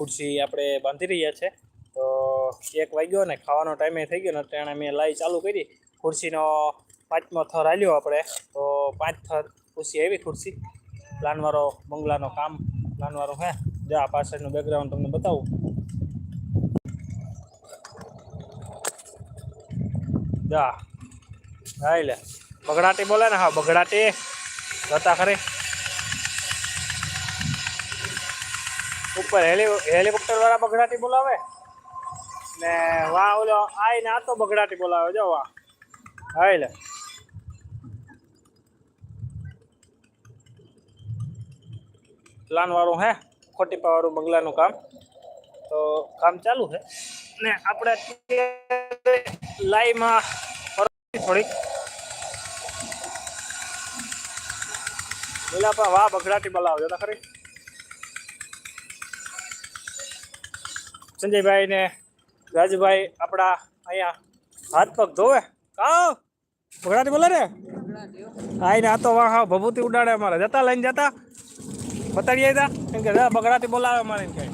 ખુરશી આપણે બાંધી રહ્યા છે. તો એક વાગ્યો ને ખાવાનો ટાઈમે થઈ ગયો ને તેણે મેં લાઈ ચાલુ કરી. ખુરશીનો પાંચમો થર આવ્યો આપણે. તો પાંચ થર ખુરશી આવી, ખુરશી. પ્લાનવાળો બંગલાનો કામ. પ્લાનવાળો હે, જો આ પાછળનું બેકગ્રાઉન્ડ તમને બતાવું. જા. હાઈ લે. બગડાટી બોલે ને, હા, બગડાટી. જતા ખરી. ઉપર હેલી, હેલિકોપ્ટર વાળા બગડાટી બોલાવે? ને વાહ, ઓલો આઈ ને આ તો બગડાટી બોલાવે, જો વાહ. હા લે. પ્લાન વાળું હે ખોટીપાવાળું બંગલાનું કામ. તો કામ ચાલુ છે ને આપણે લાઈમાં થોડીક. બોલા પણ વાહ, બગડાટી બોલાવજો ખરી. સંજયભાઈ ને રાજભાઈ આપણા અહીંયા હાથ પગ ધોવે. કાવ? બગડાટી બોલે ને આઈને આ તો વાહ ભભૂતિ ઉડાડે અમારે. જતા લઈને જતા? બતાડીએ તા કેમ કે બગડાટી બોલાવે અમારે એમ કહે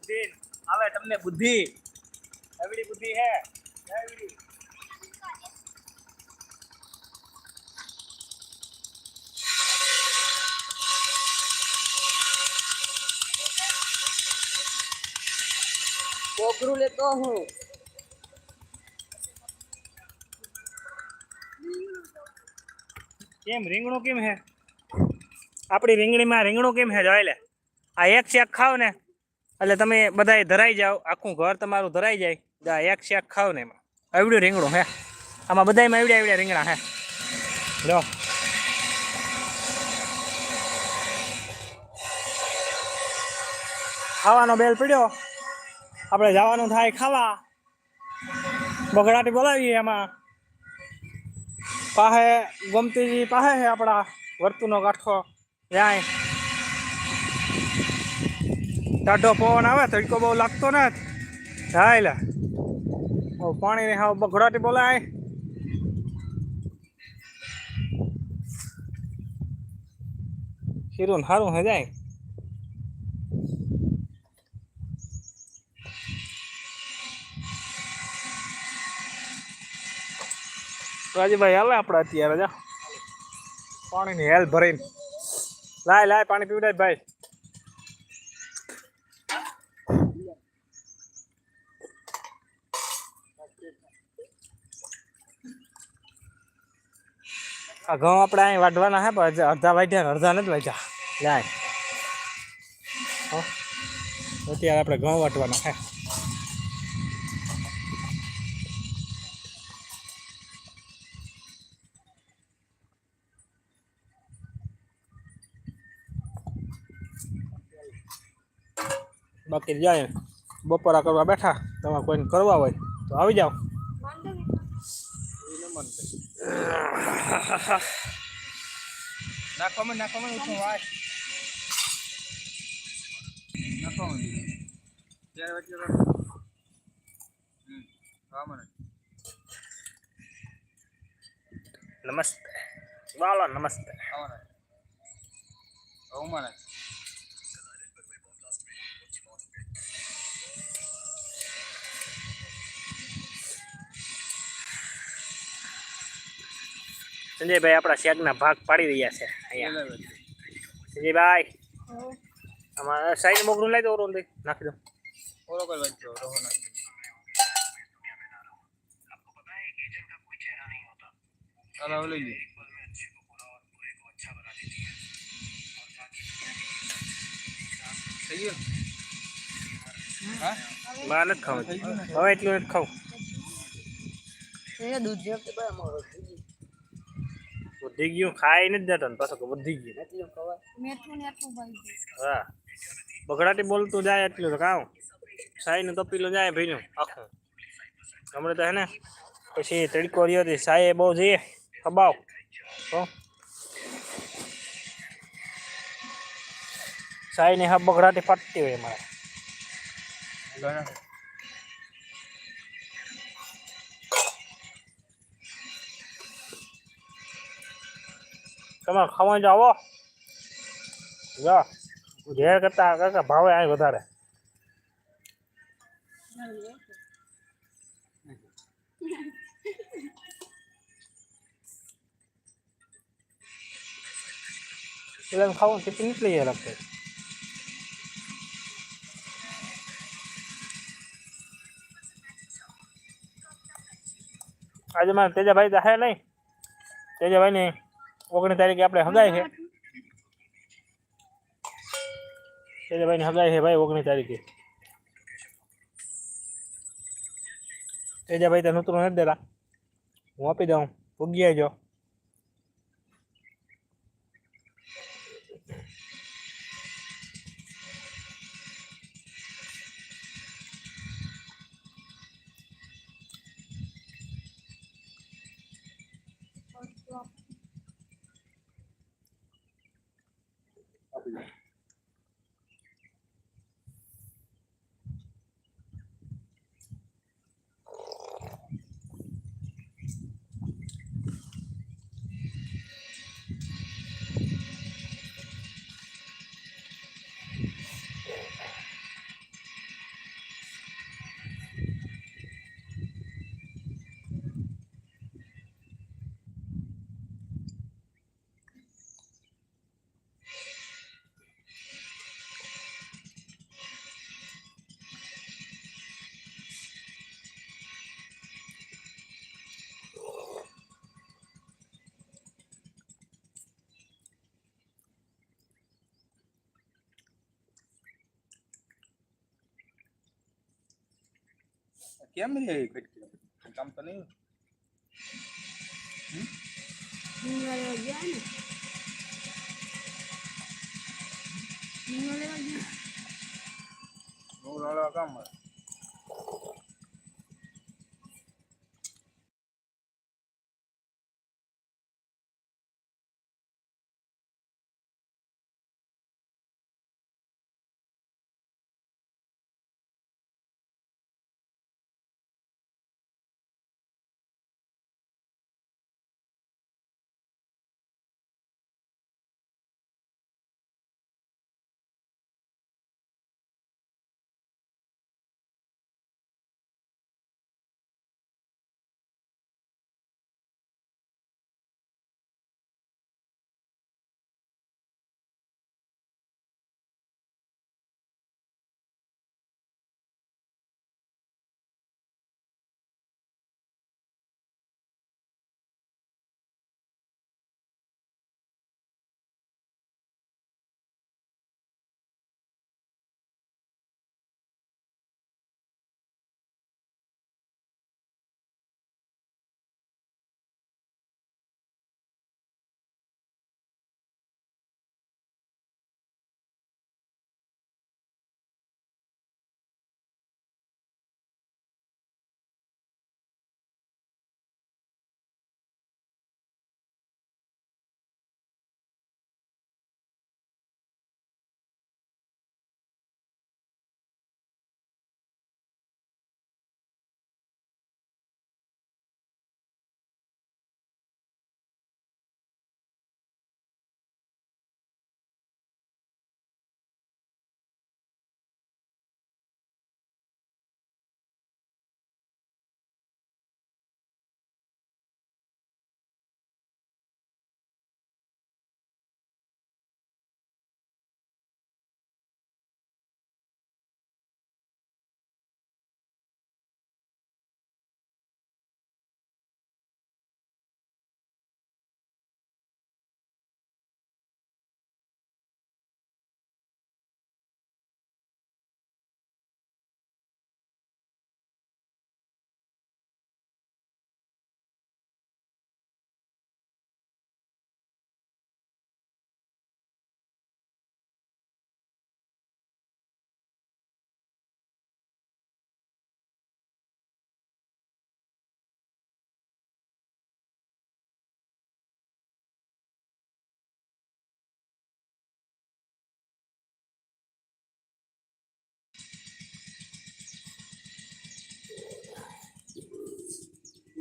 બુદ્ધિ. આવે તમને બુદ્ધિ. એવડી બુદ્ધિ હે. એવડી કોકરું લેતો હું. કેમ? રીંગણું કેમ હે? આપણી રીંગણીમાં રીંગણું કેમ હે? જોઈ લે. આ એક શેક ખાવ ને. એટલે તમે બધાય ધરાઈ જાઓ, આખું ઘર તમારું ધરાઈ જાય. એક શેક ખાવ ને એમાં. આવડ્યું રીંગણું, હે. આમાં બધાયમાં આવડ્યા આવડ્યા રીંગણા, હે. લો. ખાવાનો બેલ પડ્યો. આપણે જવાનું થાય ખાવા. બગડાટી બોલાવીએ એમાં. પાસે ગમતીજી પાસે છે આપણા વર્તુનો કાંઠો જાય. ટાઢો પવન આવે, તડકો બહુ લાગતો ને જાય લે પાણી હાવ બગડાટી બોલાય. હીરું સારું હે જાય. રાજુભાઈ હાલે આપણે અત્યારે, જા. પાણીની હેલ ભરીને. લાય લાય, પાણી પીવડાય ભાઈ. આ ઘઉં આપણે અહીં વાઢવાના હે પણ હજી અડધા વાઢ્યા ને અડધા નથી વાઢ્યા. લાય. હો. અત્યારે આપણે ઘઉં વાટવાના હે. બાકી જાય બપોરા કરવા બેઠા. તમે કોઈને કરવા હોય તો આવી જાઓ. નાખવામાં નાખવામાં ઉઠું વાય નાખવામાં ત્યારે વચ્ચે નમસ્તે વાલો નમસ્તે આવવાના સંજયભાઈ આપણા શેકના ભાગ પાડી રહ્યા છે અહીંયા. સંજયભાઈ અમારા સાઈડ મોકલું લઈ દો ઓરો નાખી દો. ઓરો કઈ વાંચો રોહો નાખી તારા લઈ લે થઈ ગયું? હા? મારે નથી ખાવું. હવે એટલું નથી ખાવું. દૂધ જેમ તો ભાઈ અમારો વધી ગયું ખાઈ નથી જતો ને પાછો કે વધી ગયું. એટલું ખવાય મીઠું ને એટલું ભાઈ હા. બગડાટી બોલતું જાય એટલું તો કામ સાઈનું તપીલું જાય ભીનું આખું. હમણાં તો હે ને પછી તડકો રહ્યો હતી સાઈએ બહુ જઈએ. ખબાવ. હો. સાઈ ને હા બગડાટી ફાટતી હોય મારે ઘણા તમે ખાવા જાઓ જા ઘેર કરતા કાકા ભાવે આ વધારે એટલે ખાવું કેટલી નીકળી જાય લાગશે આજે મારે તેજાભાઈ તો હે નહીં તેજાભાઈ ની ઓગણીસ તારીખે આપણે હગાય છે? તેજાભાઈ ની હગાઈ છે ભાઈ ઓગણીસ તારીખે. તેજાભાઈ તો નૂતરું નથી દેતા. હું આપી દઉં. ભૂગી આવજો. I'll be back. કેમ રે? કટકી કામ તો નહીં બહુ લાડવા કામ મળે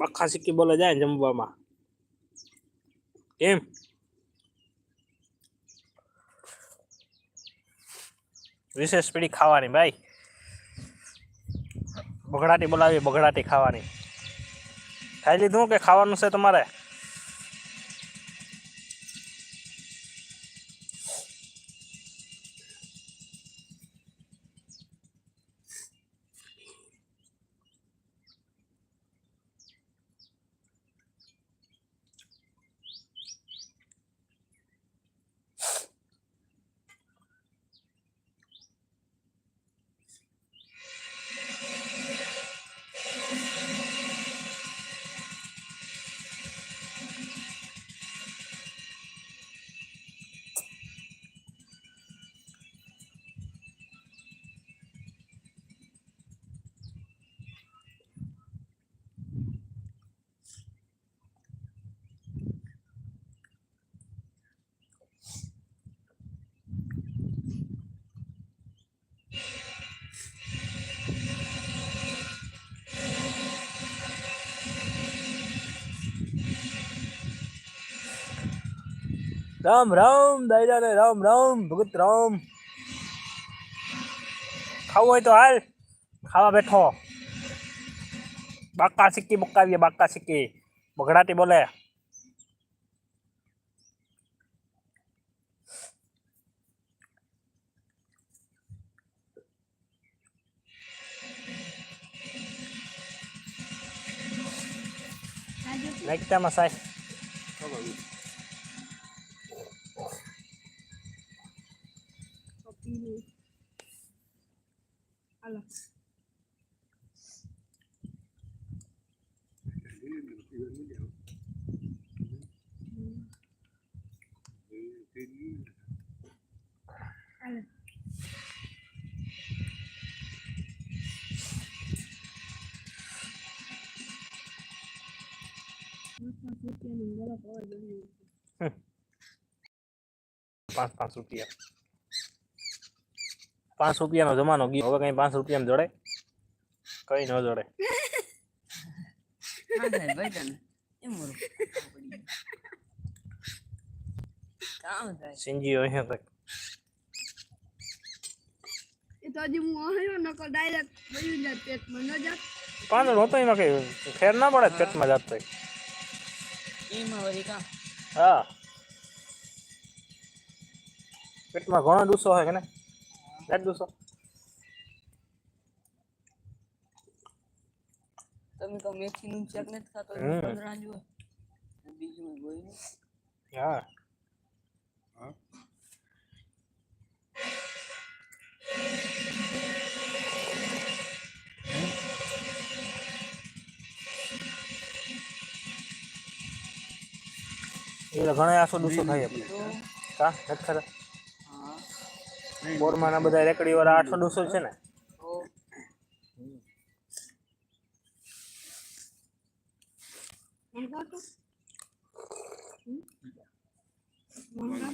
આખા સિક્કી બોલે જાય જમવામાં. કેમ વિશેષ પીડી ખાવાની ભાઈ. બગડાટી બોલાવી બગડાટી ખાવાની. ખાઈ લીધું કે ખાવાનું છે તમારે? રામ રામ દાયરાને રામ રામ ભગત રામ ખાવું હોય તો હાલ ખાવા બેઠો બાકા સિક્કી બકાવીએ બાકા સિક્કી બગડાટી બોલે આજે નાખતામાં સાહેબ પપ્પીનું હાલો હાલો પાંચ રૂપિયાનું ગળા પવા જવું પાંચ પાંચ રૂપિયા પાંચ રૂપિયાનો જમાનો ગયો. હવે કઈ પાંચ રૂપિયા જોડે? કઈ ન જોડે. હા સાહેબ ભાઈ તને એમ મોરું કામ થાય. સિંજી અહીંયા તક એ તો હજી હું નકર ડાયરેક્ટ બળી જાત. પેટમાં પાંદડો હતો એમાં કઈ ફેર ના પડે પેટમાં જાત હા. પેટમાં ઘણો દુસો હોય કે ને જાત દુસો તમે તો મેથીનું ચેક નથી ખાતો જુઓ બીજું કોઈ નહીં. હા. હા. એ ઘણા આસો દુસો થાય આપણે. કા? નથી ખરા બોરમાં ના બધા રેકડી વાળા આઠસો દોસો છે ને. તો મંગા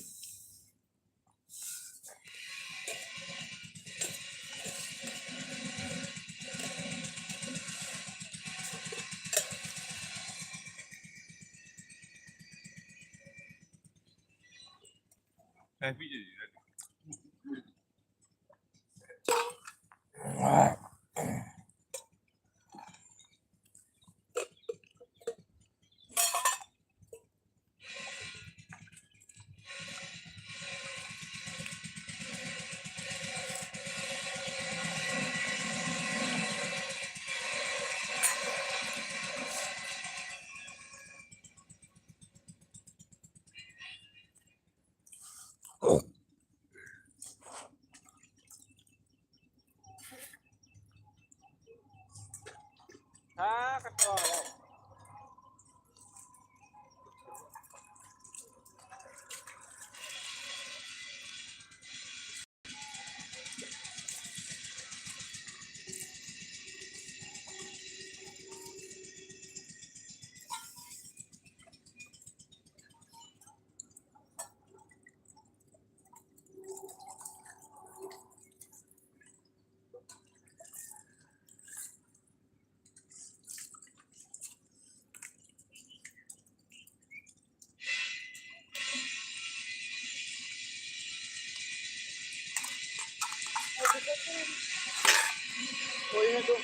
哎，不介意。કોઈને તો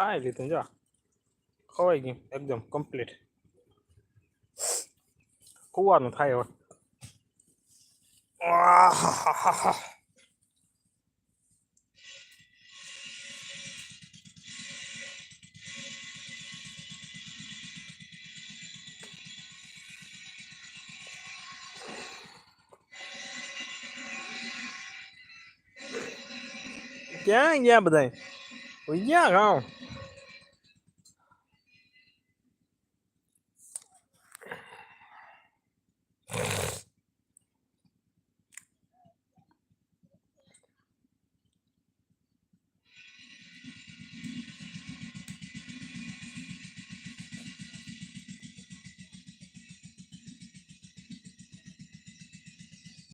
ખાઈ લીધું જા ખવાઈ ગયું એકદમ કમ્પ્લીટ કુવાનું થાય હવે આહાહાહા. ક્યાં ગયા બધા ગયા ગામ